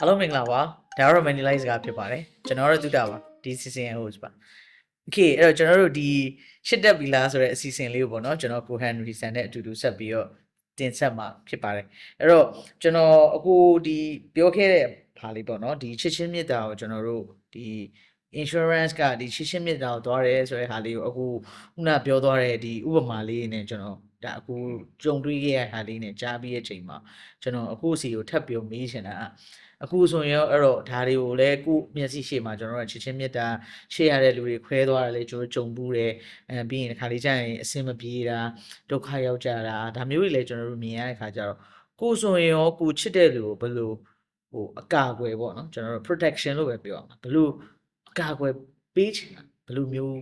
အားလုံးမင်္ဂလာပါဒါကတော့ Manilize ကဖြစ်ပါတယ်ကျွန်တော်တို့တုတာပါဒီ season ရဲ့ host ပါ Okay အဲ့တော့ကျွန်တော်တို့ဒီရှစ်တက်ပြီလားဆိုတဲ့အစီအစဉ်လေးကိုပေါ့နော်ကျွန်တော်ကို Henry San နဲ့အတူတူဆက်ပြီးတော့တင်ဆက်မှာဖြစ်ပါတယ်အဲ့တော့ကျွန်တော်အခုဒီပြောခဲ့တဲ့ဘာလေးပေါ့နော်ဒီချစ်ချင်းမြတ်တာကိုကျွန်တော်တို့ဒီ insurance ကဒီချစ်ချင်းမြတ်တာကိုသွားတယ်ဆိုတဲ့ဟာလေးကိုအခုခုနပြောသွားတဲ့ဒီဥပမာလေးနဲ့ကျွန်တော်ဒါအခုကြုံတွေ့ခဲ့ရတဲ့ဟာလေးနဲ့ကြားပြီးတဲ့အချိန်မှာကျွန်တော်အခုစီကိုထပ်ပြီးမေးချင်တာက အခုဆိုရင်ရောအဲ့တော့ဒါတွေကိုလည်းကိုမျက်စိရှေ့မှာကျွန်တော်တို့ချစ်ချင်းမြတ်တာရှေ့ရတဲ့လူတွေခွဲသွားတယ်လေကျွန်တော်တို့ကြုံဘူးတယ်အဲပြီးရင်တစ်ခါလေးကျရင်အဆင်မပြေတာဒုက္ခရောက်ကြတာဒါမျိုးတွေလည်းကျွန်တော်တို့မြင်ရတဲ့ခါကျတော့ကိုဆိုရင်ရောကိုချစ်တဲ့လူကိုဘယ်လိုဟိုအကာအကွယ်ပေါ့နော်ကျွန်တော်တို့ protection လို့ပဲပြောအောင်ဘယ်လိုအကာအကွယ်ပေးချင်တာဘယ်လိုမျိုး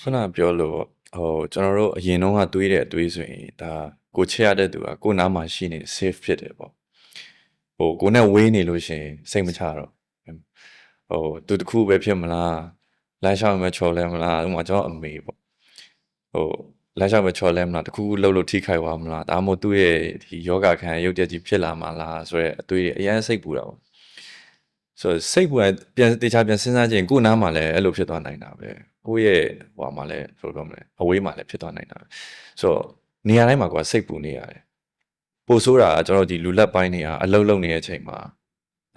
ခုနပြောလို့ပေါ့ဟိုကျွန်တော်တို့အရင်တုန်းကတွေးတဲ့အတွေးဆိုရင်ဒါကိုချစ်ရတဲ့သူကကိုနားမှာရှိနေ safe ဖြစ်တယ်ပေါ့ ဟိုကိုနဲ့ဝေးနေလို့ရှိရင်စိတ်မချတော့ဟိုသူတစ်ခုပဲဖြစ်မလားလမ်းလျှောက်မှချော်လဲမလားဥပမာကျွန်တော်အမေပေါ့ဟိုလမ်းလျှောက်မှချော်လဲမလားတစ်ခုခုလှုပ်လို့ထိခိုက်သွားမလားဒါမှမဟုတ်သူ့ရဲ့ဒီယောဂခံရုပ်တရက်ကြီးဖြစ်လာမှာလားဆိုရဲအတွေးတွေအရင်စိတ်ပူတာပေါ့ဆိုတော့စိတ်ပူရင်ပြန်တေချာပြန်စဉ်းစားကြည့်ရင်ကိုယ်နားမှာလည်းအဲ့လိုဖြစ်သွားနိုင်တာပဲကိုယ့်ရဲ့ဟိုမှာလည်းဘယ်လိုပြောမလဲအဝေးမှာလည်းဖြစ်သွားနိုင်တာပဲဆိုတော့နေရာတိုင်းမှာကွာစိတ်ပူနေရတယ် ပို့ဆိုးတာကကျွန်တော်ဒီလူလက်ပိုင်းနေရအလုံးလုံးနေတဲ့အချိန်မှာ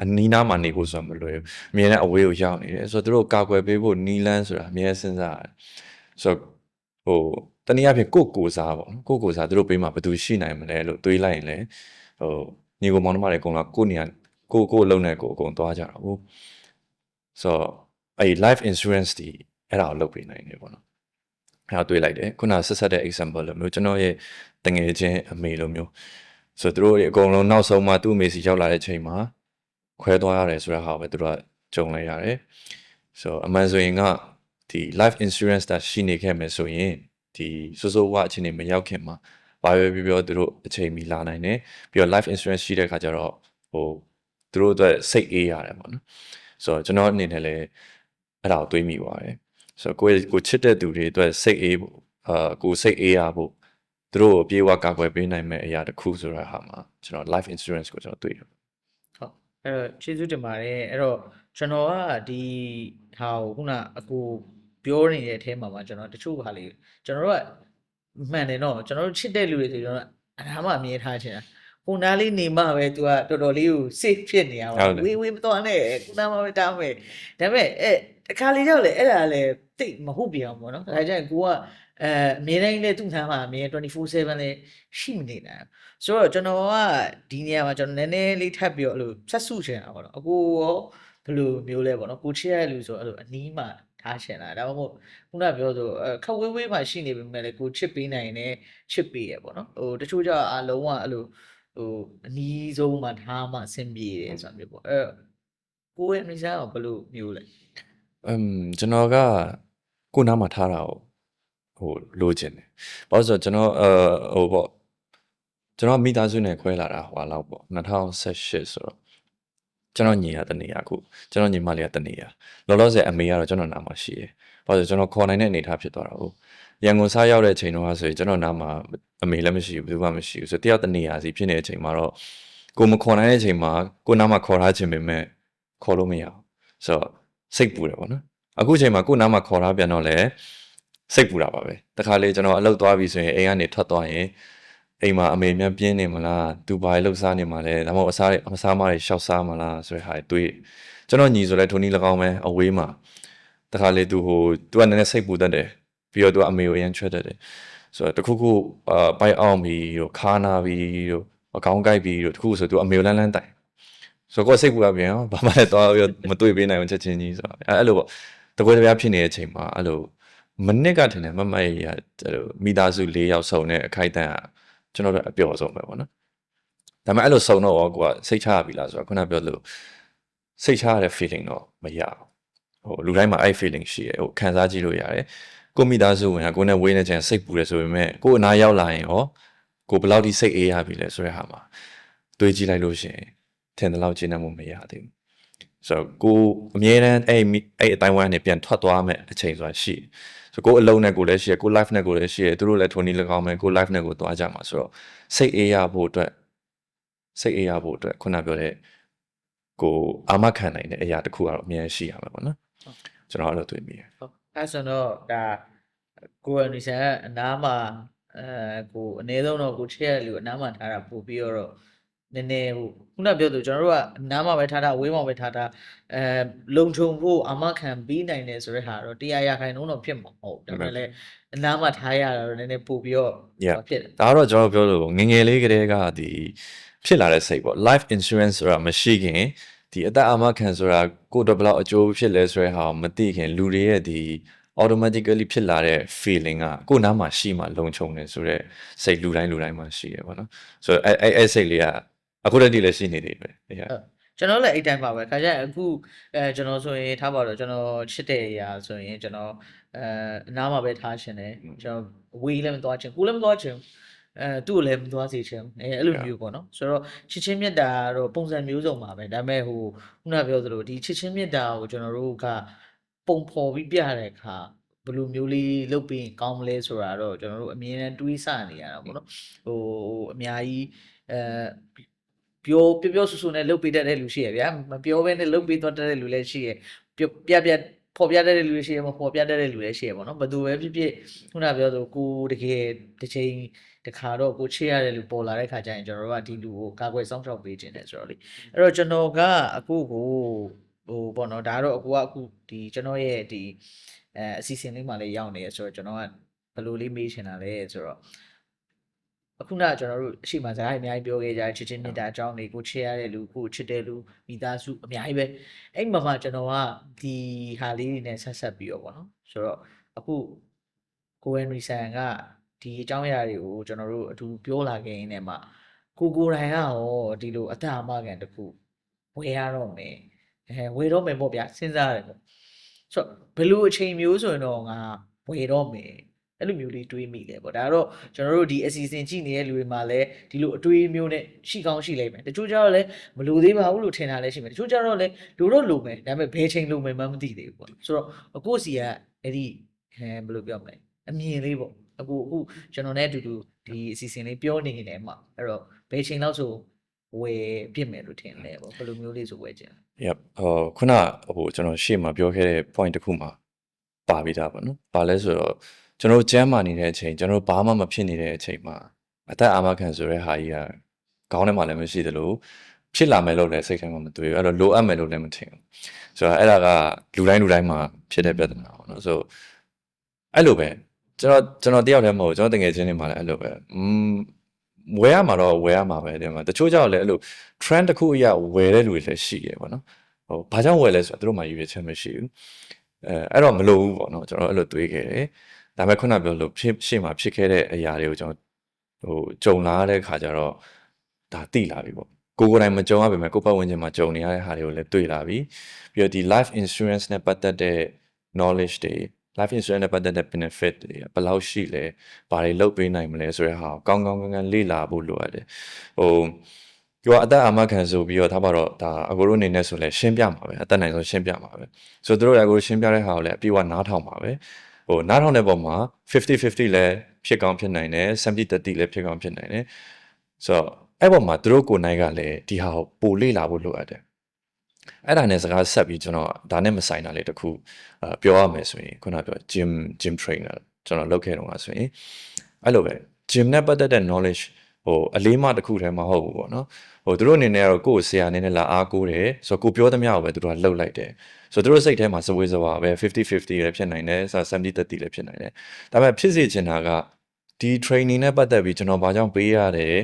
အနီးနားမှာနေဖို့ဆိုတာမလွယ်ဘူးအမြဲတမ်းအဝေးကိုရောက်နေတယ်ဆိုတော့သူတို့ကာကွယ်ပေးဖို့နီလန်းဆိုတာအမြဲစဉ်းစားရတယ်ဆိုတော့ဟိုတနည်းအားဖြင့်ကိုယ့်ကိုယ်စားပေါ့နော်ကိုယ့်ကိုယ်စားသူတို့ပေးမှာဘယ်သူရှိနိုင်မလဲလို့တွေးလိုက်ရင်လည်းဟိုညီကိုမောင်နှမတွေအကုန်လုံးကိုယ့်နေရာကိုယ့်ကိုယ်လုံးနဲ့ကိုယ်အကုန်သွားကြတာဟုတ်ဆိုတော့အဲ့ life insurance ဒီအဲ့ဒါကိုလုပ်ပေးနိုင်တယ်ပေါ့နော်အဲ့ဒါတွေးလိုက်တယ်ခုနဆက်ဆက်တဲ့ example လို့မျိုးကျွန်တော်ရဲ့တငယ်ချင်းအမေလိုမျိုး ဆိုတော့သူတို့တွေအကုန်လုံးနောက်ဆုံးမှသူ့အမေစီရောက်လာတဲ့ချိန်မှာခွဲသွားရတယ်ဆိုတဲ့ဟာကိုပဲသူတို့ကကြုံလိုက်ရတယ်ဆိုတော့အမှန်ဆိုရင်ကဒီ life insurance တာရှိနေခဲ့မယ်ဆိုရင်ဒီစိုးစိုးဝါအခြေအနေမရောက်ခင်မှာဘာပဲပြောပြောသူတို့အချိန်မီလာနိုင်တယ်ပြီးတော့ life insurance ရှိတဲ့ခါကျတော့ဟိုသူတို့အတွက်စိတ်အေးရတယ်ပေါ့နော်ဆိုတော့ကျွန်တော်အနေနဲ့လည်းအဲ့ဒါကိုတွေးမိပါတယ်ဆိုတော့ကိုယ့်ကိုချစ်တဲ့သူတွေအတွက်စိတ်အေးဖို့အာကိုစိတ်အေးရဖို့ သူတို့ကိုပြေဝကာကွယ်ပေးနိုင်မဲ့အရာတစ်ခုဆိုတဲ့ဟာမှာကျွန်တော် life insurance ကိုကျွန်တော်တွေ့တယ်ဟုတ်အဲ့တော့ကျေးဇူးတင်ပါတယ်အဲ့တော့ကျွန်တော်ကဒီဟာကိုခုနအကူပြောနေတဲ့အထဲမှာမှာကျွန်တော်တချို့ဟာလေးကျွန်တော်တို့ကမှန်တယ်နော်ကျွန်တော်တို့ချစ်တဲ့လူတွေဆိုကျွန်တော်အနာမှအမြဲထားချင်တာခုနားလေးနေမှပဲ तू ကတော်တော်လေးကို safe ဖြစ်နေရပါဝေးဝေးမတော်နဲ့ခုနားမှပဲတားမယ်ဒါပေမဲ့အဲတခါလေးတော့လေအဲ့ဒါလည်းတိတ်မဟုတ်ပြန်ဘူးပေါ့နော်ဒါကြရင်ကိုက အဲအမြဲတမ်းလည်းသူ့ထမ်းမှာအမြဲ24/7လည်းရှိမနေနိုင်ဘူးဆိုတော့ကျွန်တော်ကဒီနေရာမှာကျွန်တော်နည်းနည်းလေးထပ်ပြီးတော့အဲ့လိုဆက်စုချင်တာပေါ့နော်အကိုရောဘယ်လိုမျိုးလဲပေါ့နော်ကိုချစ်ရတဲ့လူဆိုအဲ့လိုအနီးမှာထားချင်တာဒါမှမဟုတ်ခုနကပြောဆိုအဲခက်ဝေးဝေးမှာရှိနေပေမဲ့လည်းကိုချစ်ပေးနိုင်တယ်ချစ်ပေးရပေါ့နော်ဟိုတချို့ကျတော့အလုံးဝအဲ့လိုဟိုအနီးဆုံးမှာထားမှအဆင်ပြေတယ်ဆိုတာမျိုးပေါ့အဲကိုရဲ့အနေစားကဘယ်လိုမျိုးလဲအမ်ကျွန်တော်ကကိုနားမှာထားတာကို ဟိုလိုချင်တယ်။ဘာလို့လဲဆိုတော့ကျွန်တော်အဲဟိုပေါ့ကျွန်တော်မိသားစုနဲ့ခွဲလာတာဟွာလောက်ပေါ့2018ဆိုတော့ကျွန်တော်ညီရတနေရအခုကျွန်တော်ညီမလေးကတနေရလောလောဆယ်အမေကတော့ကျွန်တော်နားမှာရှိတယ်။ဘာလို့လဲဆိုတော့ကျွန်တော်ခေါ်နိုင်တဲ့အနေအထားဖြစ်သွားတာဟုတ်ရန်ကုန်စားရောက်တဲ့ချိန်တုန်းကဆိုရင်ကျွန်တော်နားမှာအမေလည်းမရှိဘူးဘယ်သူမှမရှိဘူးဆိုတော့တယောက်တနေရစီဖြစ်နေတဲ့အချိန်မှာတော့ကိုမခေါ်နိုင်တဲ့အချိန်မှာကိုနားမှာခေါ်ထားခြင်းပေမဲ့ခေါ်လို့မရဘူးဆိုတော့စိတ်ပူတယ်ပေါ့နော်အခုချိန်မှာကိုယ့်နားမှာခေါ်ထားပြန်တော့လဲ စိတ်ပူတာပါပဲတခါလေကျွန်တော်အလုပ်သွားပြီဆိုရင်အိမ်ကနေထွက်သွားရင်အိမ်မှာအမေများပြင်းနေမလားသူဘာလှုပ်ရှားနေမှာလဲဒါမှမဟုတ်အစားတွေအစားမတွေရှောက်စားမလားဆိုတဲ့ဟာတွေတွေးကျွန်တော်ညီဆိုလဲထိုနည်း၎င်းပဲအဝေးမှာတခါလေသူဟိုသူကနည်းနည်းစိတ်ပူတတ်တယ်ပြီးတော့သူကအမေကိုအရင်ချွတ်တတ်တယ်ဆိုတော့တခုခုအာပိုက်အောင်ပြီးတော့ခါနာပြီးတော့အကောင်းကြိုက်ပြီးတော့တခုခုဆိုသူအမေကိုလန်းလန်းတိုင်ဆိုတော့ကိုယ်စိတ်ပူရပြန်ရောဘာမှလည်းတော့မတွေ့ပေးနိုင်ဘူးချက်ချင်းကြီးဆိုတော့အဲအဲ့လိုပေါ့တကွဲတပြားဖြစ်နေတဲ့အချိန်မှာအဲ့လို မနစ်ကထင်တယ်မမတ်ရရအဲ့လိုမိသားစု၄ယောက်စုံတဲ့အခိုက်အတန့်ကကျွန်တော်တို့အပျော်ဆုံးပဲပေါ့နော်ဒါပေမဲ့အဲ့လိုစုံတော့ရောကိုကစိတ်ချရပြီလားဆိုတော့ခုနပြောလို့စိတ်ချရတဲ့ feeling တော့မရဘူးဟိုလူတိုင်းမှာအဲ့ feeling ရှိရဟိုခံစားကြည့်လို့ရတယ်ကိုမိသားစုဝင်ကကိုနဲ့ဝေးနေချင်စိတ်ပူတယ်ဆိုပေမဲ့ကိုအနားရောက်လာရင်ရောကိုဘယ်လောက်ထိစိတ်အေးရပြီလဲဆိုတဲ့ဟာမှာတွေးကြည့်လိုက်လို့ရှိရင်ထင်တယ်လို့ကျင်းနေမှုမရသေးဘူးဆိုတော့ကိုအမြဲတမ်းအဲ့မိအဲ့အတိုင်းဝိုင်းကနေပြန်ထွက်သွားမယ်အချိန်ဆိုတာရှိတယ် ဆိုတော့ကိုအလုံးနဲ့ကိုလည်းရှိရကို life နဲ့ကိုလည်းရှိရသူတို့လည်းထိုနည်း၎င်းမယ်ကို life နဲ့ကိုသွားကြမှာဆိုတော့စိတ်အေးရဖို့အတွက်စိတ်အေးရဖို့အတွက်ခုနပြောတဲ့ကိုအာမခံနိုင်တဲ့အရာတစ်ခုကတော့အများကြီးရှိရမှာပေါ့နော်ကျွန်တော်အဲ့လိုတွေ့မိတယ်ဟုတ်အဲဆိုတော့ဒါကိုယ်အနေနဲ့အနားမှာအဲကိုအနည်းဆုံးတော့ကိုချစ်ရတဲ့လူအနားမှာထားတာပို့ပြီးတော့ နည်းနည်းဟိုခုနပြောသူကျွန်တော်တို့ကအနားမှာပဲထားတာဝေးမှာပဲထားတာအဲလုံခြုံဖို့အာမခံပြီးနိုင်တယ်ဆိုတဲ့ဟာတော့တရားရခိုင်နှုန်းတော့ဖြစ်မှာမဟုတ်ဒါပေမဲ့လည်းအနားမှာထားရတာတော့နည်းနည်းပို့ပြီးတော့ Yeah. ဖြစ်တယ်ဒါကတော့ကျွန်တော်ပြောလို့ငယ်ငယ်လေးကတည်းကဒီဖြစ်လာတဲ့စိတ်ပေါ့ life insurance ဆိုတာမရှိခင်ဒီအသက်အာမခံဆိုတာကိုယ့်အတွက်ဘယ်လောက်အကျိုးဖြစ်လဲဆိုတဲ့ဟာကိုမသိခင်လူတွေရဲ့ဒီ automatically ဖြစ်လာတဲ့ feeling ကကိုယ့်နားမှာရှိမှလုံခြုံတယ်ဆိုတော့စိတ်လူတိုင်းလူတိုင်းမှာရှိရပါတော့ဆိုတော့အဲအဲအဲစိတ်လေးက အခုတည်းကလည်းရှိနေတယ်ပဲ။ Yeah. ကျွန်တော်လည်းအဲ့တိုင်းပါပဲခါကျရင်အခုအဲကျွန်တော်ဆိုရင်ထားပါတော့ကျွန်တော်ချစ်တဲ့အရာဆိုရင်ကျွန်တော်အဲအနားမှာပဲထားရှင်တယ်ကျွန်တော်ဝေးလည်းမသွားချင်ကိုယ်လည်းမသွားချင်အဲသူ့ကိုလည်းမသွားစေချင်အဲအဲ့လိုမျိုးပေါ့နော်ဆိုတော့ချစ်ချင်းမြတ်တာတော့ပုံစံမျိုးစုံပါပဲဒါပေမဲ့ဟိုခုနပြောသလိုဒီချစ်ချင်းမြတ်တာကိုကျွန်တော်တို့ကပုံဖော်ပြီးပြတဲ့အခါဘယ်လိုမျိုးလေးလုပ်ပြီးရင်ကောင်းမလဲဆိုတာတော့ကျွန်တော်တို့အမြင်နဲ့တွေးဆနေရတာပေါ့နော်ဟိုအများကြီးအဲ ပြောပြောပြောဆူဆူနဲ့လှုပ်ပေးတတ်တဲ့လူရှိရဗျာမပြောဘဲနဲ့လှုပ်ပေးသွားတတ်တဲ့လူလည်းရှိရပြပြပြဖော်ပြတတ်တဲ့လူလည်းရှိရမဖော်ပြတတ်တဲ့လူလည်းရှိရပေါ့နော်ဘယ်သူပဲဖြစ်ဖြစ်ခုနပြောဆိုကိုတကယ်တစ်ချိန်တစ်ခါတော့ကိုချစ်ရတဲ့လူပေါ်လာတဲ့ခါကျရင်ကျွန်တော်တို့ကဒီလူကိုကာကွယ်စောင့်ရှောက်ပေးခြင်းတယ်ဆိုတော့လေအဲ့တော့ကျွန်တော်ကအခုကိုဟိုပေါ့နော်ဒါကတော့အခုကအခုဒီကျွန်တော်ရဲ့ဒီအဲအစီအစဉ်လေးမှလည်းရောက်နေရဆိုတော့ကျွန်တော်ကဘယ်လိုလေးမေးချင်တာလဲဆိုတော့ အခုနကကျွန်တော်တို့အရှိမစကားအများကြီးပြောခဲ့ကြတယ်ချစ်ချင်းမြတ်တာအကြောင်းတွေကိုချစ်ရတဲ့လူကိုချစ်တဲ့လူမိသားစုအများကြီးပဲအဲ့မှာမှကျွန်တော်ကဒီဟာလေးတွေနဲ့ဆက်ဆက်ပြီးတော့ဗောနော်ဆိုတော့အခုကိုဝင်ရီဆန်ကဒီအကြောင်းအရာတွေကိုကျွန်တော်တို့အတူပြောလာခဲ့ရင်းနဲ့မှကိုကိုယ်တိုင်ကရောဒီလိုအတ္တအမကန်တစ်ခုဝယ်ရတော့မယ်အဲဝယ်တော့မယ်ပေါ့ဗျာစဉ်းစားရတယ်ပေါ့ဆိုတော့ဘယ်လိုအချိန်မျိုးဆိုရင်တော့ငါဝယ်တော့မယ် အဲ့လိုမျိုးလေးတွေးမိတယ်ပေါ့ဒါကတော့ကျွန်တော်တို့ဒီအစီအစဉ်ကြည့်နေတဲ့လူတွေမှာလည်းဒီလိုအတွေးမျိုးနဲ့ရှိကောင်းရှိလိမ့်မယ်တချို့ကျတော့လည်းမလိုသေးပါဘူးလို့ထင်တာလည်းရှိမယ်တချို့ကျတော့လည်းလိုတော့လိုမယ်ဒါပေမဲ့ဘယ်ချိန်လိုမယ်မှမသိသေးဘူးပေါ့ဆိုတော့အခုစီကအဲ့ဒီအဲဘယ်လိုပြောမလဲအမြင်လေးပေါ့အခုအခုကျွန်တော်နဲ့အတူတူဒီအစီအစဉ်လေးပြောနေနေတယ်မှာအဲ့တော့ဘယ်ချိန်လောက်ဆိုဝယ်ပြစ်မယ်လို့ထင်လဲပေါ့ဘယ်လိုမျိုးလေးဆိုဝယ်ခြင်း Yep ဟိုခုနဟိုကျွန်တော်ရှေ့မှာပြောခဲ့တဲ့ point တစ်ခုမှာပါပြီးသားပါနော်။ဘာလဲဆိုတော့ ကျွန်တော်တို့ကျမ်းမာနေတဲ့အချိန်ကျွန်တော်တို့ဘာမှမဖြစ်နေတဲ့အချိန်မှာအသက်အာမခံဆိုတဲ့ဟာကြီးကခေါင်းထဲမှာလည်းမရှိသလိုဖြစ်လာမယ်လို့လည်းစိတ်ထဲမှာမတွေးဘူးအဲ့တော့လိုအပ်မယ်လို့လည်းမထင်ဘူး။ဆိုတော့အဲ့ဒါကလူတိုင်းလူတိုင်းမှာဖြစ်တဲ့ပြဿနာပေါ့နော်။ဆိုတော့အဲ့လိုပဲကျွန်တော်ကျွန်တော်တယောက်တည်းမဟုတ်ဘူးကျွန်တော်တငယ်ချင်းတွေမှာလည်းအဲ့လိုပဲ။อืมဝယ်ရမှာတော့ဝယ်ရမှာပဲတဲ့မှာတချို့ကြောင့်လည်းအဲ့လို trend တစ်ခုအရာဝယ်တဲ့လူတွေလည်းရှိရပေါ့နော်ဟိုဘာကြောင့်ဝယ်လဲဆိုတော့သူတို့မှရွေးချက်မရှိဘူးအဲအဲ့တော့မလိုဘူးပေါ့နော်ကျွန်တော်အဲ့လိုတွေးခဲ့တယ် ဒါပေမဲ့ခုနပြောလို့ဖြစ်ရှေ့မှာဖြစ်ခဲ့တဲ့အရာတွေကိုကျွန်တော်ဟိုကြုံလာတဲ့ခါကျတော့ဒါတိလာပြီပေါ့ကိုယ်ကိုယ်တိုင်မကြုံရပါပဲကိုယ်ပတ်ဝန်းကျင်မှာကြုံနေရတဲ့ဟာတွေကိုလည်းတွေ့လာပြီပြီးတော့ဒီ life insurance နဲ့ပတ်သက်တဲ့ knowledge တွေ life insurance နဲ့ပတ်သက်တဲ့ benefit တွေဘယ်လောက်ရှိလဲဘာတွေလုပ်ပေးနိုင်မလဲဆိုတဲ့ဟာကိုကောင်းကောင်းကန်းကန်းလေ့လာဖို့လိုအပ်တယ်ဟိုပြောအသက်အာမခံဆိုပြီးတော့ထားပါတော့ဒါအကိုတို့အနေနဲ့ဆိုလဲရှင်းပြမှာပဲအသက်နိုင်ဆုံးရှင်းပြမှာပဲဆိုတော့တို့လည်းအကိုတို့ရှင်းပြတဲ့ဟာကိုလည်းအပြည့်အဝနားထောင်ပါပဲ ဟိုနားထောင်တဲ့ပုံမှာ50-50လည်းဖြစ်ကောင်းဖြစ်နိုင်တယ်70-30လည်းဖြစ်ကောင်းဖြစ်နိုင်တယ်ဆိုတော့အဲ့ပေါ်မှာသူတို့ကိုယ်နိုင်ကလည်းဒီဟာကိုပိုလေ့လာဖို့လိုအပ်တယ်အဲ့ဒါနဲ့စကားဆက်ပြီးကျွန်တော်ဒါနဲ့မဆိုင်တာလေးတစ်ခုအာပြောရမယ်ဆိုရင်ခုနပြော gym gym trainer ကျွန်တော်လုပ်ခဲ့တော့ဆိုရင်အဲ့လိုပဲ gym နဲ့ပတ်သက်တဲ့ knowledge ဟိုအလေးမတစ်ခုတည်းမဟုတ်ဘူးပေါ့နော်ဟိုသူတို့အနေနဲ့ကတော့ကိုယ့်ကိုဆရာအနေနဲ့လာအားကိုးတယ်ဆိုတော့ကိုပြောသမျှကိုပဲသူတို့ကလှုပ်လိုက်တယ်ဆိုတော့သူတို့စိတ်ထဲမှာစဝေးစဝါပဲ50-50လည်းဖြစ်နိုင်တယ်ဆိုတော့70-30လည်းဖြစ်နိုင်တယ်ဒါပေမဲ့ဖြစ်စေချင်တာကဒီ training နဲ့ပတ်သက်ပြီးကျွန်တော်ဘာကြောင့်ပေးရတယ်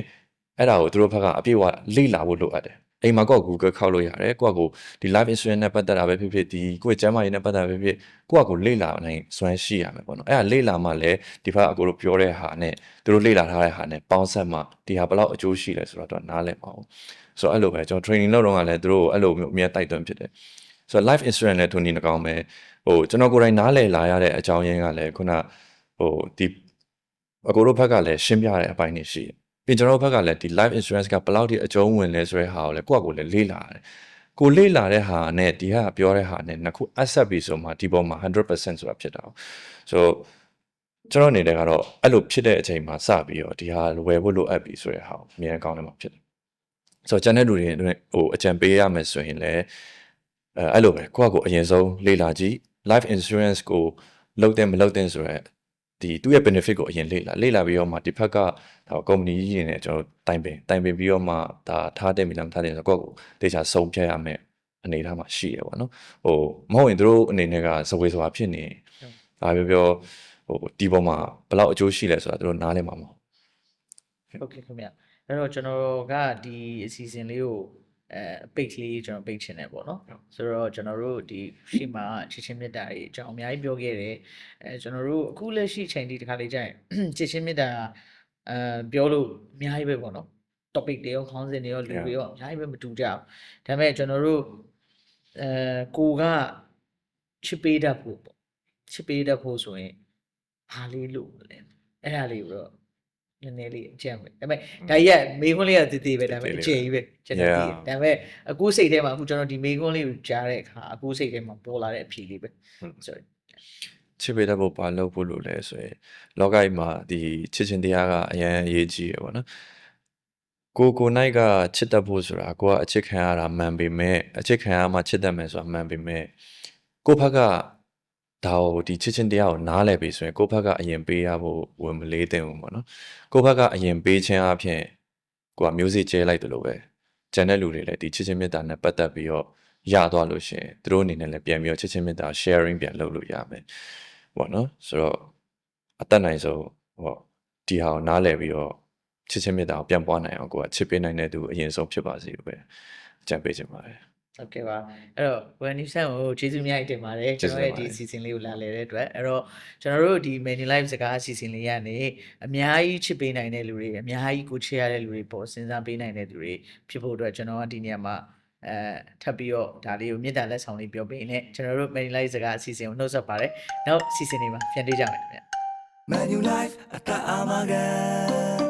အဲ့ဒါကိုသူတို့ဘက်ကအပြည့်အဝလေ့လာဖို့လိုအပ်တယ် အိမ်မှာကိုယ့် Google ခောက်လို့ရတယ်ကိုယ့်ကိုဒီ live insurance နဲ့ပတ်သက်တာပဲဖြစ်ဖြစ်ဒီကိုယ့်ကျမ်းမာရေးနဲ့ပတ်သက်တာပဲဖြစ်ကိုယ့်ကိုလေ့လာနိုင်စွမ်းရှိရမယ်ပေါ့နော်အဲ့ဒါလေ့လာမှလည်းဒီဘက်အကိုတို့ပြောတဲ့ဟာနဲ့သူတို့လေ့လာထားတဲ့ဟာနဲ့ပေါင်းဆက်မှဒီဟာဘယ်လောက်အကျိုးရှိလဲဆိုတော့နားလည်ပါအောင်ဆိုတော့အဲ့လိုပဲကျွန်တော် training လုပ်တော့ကလည်းသူတို့အဲ့လိုမျိုးအမြဲတိုက်တွန်းဖြစ်တယ်ဆိုတော့ live insurance လည်းသူနေနှကောင်းပဲဟိုကျွန်တော်ကိုယ်တိုင်နားလည်လာရတဲ့အကြောင်းရင်းကလည်းခုနဟိုဒီအကိုတို့ဘက်ကလည်းရှင်းပြတဲ့အပိုင်းတွေရှိတယ် ပြီးကျွန်တော်တို့ဘက်ကလည်းဒီ life insurance ကဘယ်လောက်ထိအကျုံးဝင်လဲဆိုတဲ့ဟာကိုလည်းကိုယ့်အကိုလည်းလေ့လာရတယ်။ကိုလေ့လာတဲ့ဟာနဲ့ဒီဟာပြောတဲ့ဟာနဲ့နှစ်ခု accept ပြီးဆိုမှဒီပေါ်မှာ100%ဆိုတာဖြစ်တာ။ဆိုကျွန်တော်အနေနဲ့ကတော့အဲ့လိုဖြစ်တဲ့အချိန်မှာစပြီးတော့ဒီဟာဝယ်ဖို့လိုအပ်ပြီဆိုတဲ့ဟာကိုအမြဲကောင်းတယ်မှာဖြစ်တယ်။ဆိုတော့ကျန်တဲ့လူတွေဟိုအကြံပေးရမယ်ဆိုရင်လည်းအဲအဲ့လိုပဲကိုယ့်အကိုအရင်ဆုံးလေ့လာကြည့် life insurance ကိုလုပ်တဲ့မလုပ်တဲ့ဆိုတော့ ဒီသူ့ရဲ့ benefit ကိုအရင်လေ့လာလေ့လာပြီးတော့မှဒီဘက်ကဒါကုမ္ပဏီကြီးတွေနဲ့ကျွန်တော်တိုင်ပင်တိုင်ပင်ပြီးတော့မှဒါထားတဲ့မိလားမထားတဲ့ဆိုတော့ကိုယ့်ကိုတေချာဆုံးဖြတ်ရမယ်အနေထားမှာရှိရပါတော့ဟိုမဟုတ်ရင်တို့အနေနဲ့ကစဝေစွာဖြစ်နေဒါပြောပြောဟိုဒီပေါ်မှာဘယ်လောက်အကျိုးရှိလဲဆိုတာတို့နားလည်မှာမဟုတ်ဟုတ်ကဲ့ခင်ဗျအဲ့တော့ကျွန်တော်ကဒီအစီအစဉ်လေးကို အဲပိတ်လေးကျွန်တော်ပိတ်ချင်တယ်ပေါ့နော်ဆိုတော့ကျွန်တော်တို့ဒီရှိမှာချစ်ချင်းမြတ်တာတွေအကြောင်းအများကြီးပြောခဲ့တယ်အဲကျွန်တော်တို့အခုလက်ရှိချိန်ဒီတစ်ခါလေးကြာရင်ချစ်ချင်းမြတ်တာအဲပြောလို့အများကြီးပဲပေါ့နော် topic တွေရောခေါင်းစဉ်တွေရောလူတွေရောအများကြီးပဲမတူကြဘူးဒါပေမဲ့ကျွန်တော်တို့အဲကိုကချစ်ပေးတတ်ဖို့ပေါ့ချစ်ပေးတတ်ဖို့ဆိုရင်ဘာလေးလို့လဲအဲ့ဒါလေးကိုတော့ နည်းနည်းလေးအကျံပဲဒါပေမဲ့ဒါကြီးကမေခွန်းလေးကတည်တည်ပဲဒါပေမဲ့အကျယ်ကြီးပဲကျွန်တော်တည် Yeah. ဒါပေမဲ့အခုစိတ်ထဲမှာအခုကျွန်တော်ဒီမေခွန်းလေးကိုကြားတဲ့အခါအခုစိတ်ထဲမှာပေါ်လာတဲ့အဖြေလေးပဲဟုတ် sorry ချစ်ပေးတတ်ဖို့ဘာလုပ်ဖို့လို့လဲဆိုရင်လောကကြီးမှာဒီချစ်ချင်းတရားကအရန်အရေးကြီးရပါတော့ကိုကိုနိုင်ကချစ်တတ်ဖို့ဆိုတာကိုကအချစ်ခံရတာမှန်ပေမဲ့အချစ်ခံရမှချစ်တတ်မယ်ဆိုတာမှန်ပေမဲ့ကိုဖက်က ဒါကိုဒီချစ်ချင်းတရားကိုနားလည်ပြီဆိုရင်ကိုဖက်ကအရင်ပေးရဖို့ဝင်မလေးတင်ဘူးပေါ့နော်ကိုဖက်ကအရင်ပေးခြင်းအပြင်ကိုကမျိုးစေ့ကျဲလိုက်တယ်လို့ပဲကျန်တဲ့လူတွေလည်းဒီချစ်ချင်းမေတ္တာနဲ့ပတ်သက်ပြီးတော့ရသွားလို့ရှရင်သူတို့အနေနဲ့လည်းပြန်ပြီးတော့ချစ်ချင်းမေတ္တာ sharing ပြန်လုပ်လို့ရမယ်ပေါ့နော်ဆိုတော့အသက်နိုင်ဆုံးဟောဒီဟာကိုနားလည်ပြီးတော့ချစ်ချင်းမေတ္တာကိုပြန်ပွားနိုင်အောင်ကိုကချစ်ပေးနိုင်တဲ့သူအရင်ဆုံးဖြစ်ပါစေလို့ပဲအကြံပေးချင်ပါတယ် ဟုတ်ကဲ့ပါအဲ့တော့ when you send ကိုကျေးဇူးအများကြီးတင်ပါတယ်ကျေးကျွန်ဇူးတော်ရဲ့တင်ပါတယ်ဒီ season လေးကိုလာလည်တဲ့အတွက်အဲ့တော့ကျွန်တော်တို့ဒီ many live စကားအစီအစဉ်လေးကနေအများကြီးချစ်ပေးနိုင်တဲ့လူတွေအများကြီးကိုချစ်ရတဲ့လူတွေပေါ်စဉ်းစားပေးနိုင်တဲ့လူတွေဖြစ်ဖို့အတွက်ကျွန်တော်ကဒီနေရာမှာအဲထပ်ပြီးတော့ဒါလေးကိုမြေတ္တာလက်ဆောင်လေးပြောပေးနေကျွန်တော်တို့ many live စကားအစီအစဉ်ကိုနှုတ်ဆက်ပါတယ်နောက် season လေးမှာပြန်တွေ့ကြမယ်ခင်ဗျ Manulife at the Amagan.